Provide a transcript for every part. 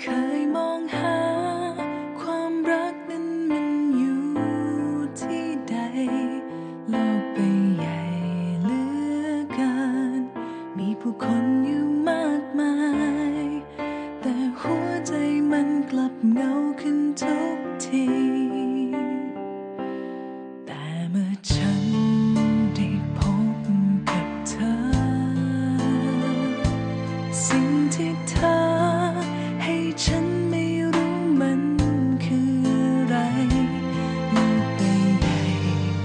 เคยมองหา ความรักนั้นมันอยู่ที่ใด โลกไปใหญ่เหลือกิน มีผู้คน สิ่งที่เธอให้ฉันไม่รู้มันคืออะไรมันไป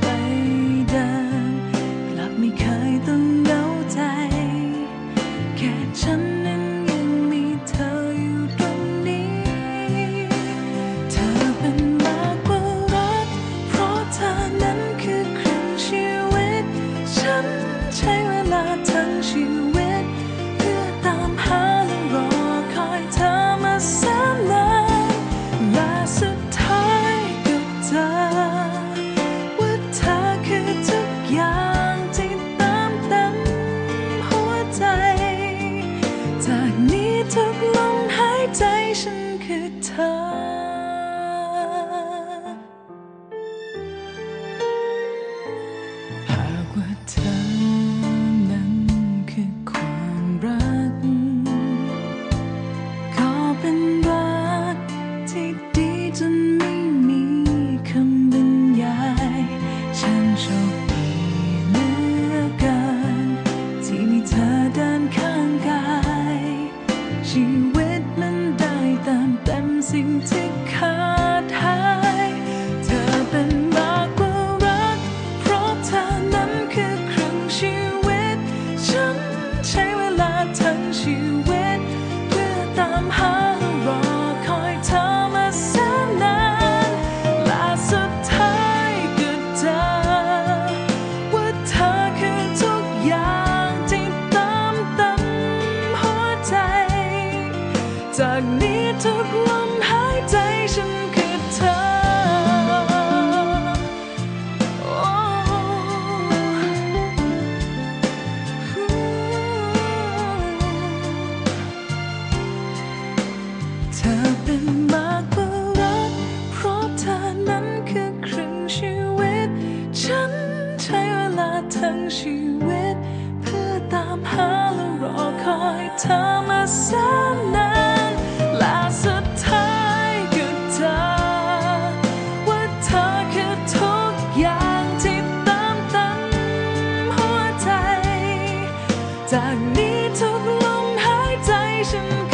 ไปดิมกลับไม่เคยต้องเหงาใจ แค่ฉัน ใจ จากนี้ทุกลมหายใจฉันคือเธอ done. จากนี้ทุกลมหายใจ ทุกลมหายใจฉัน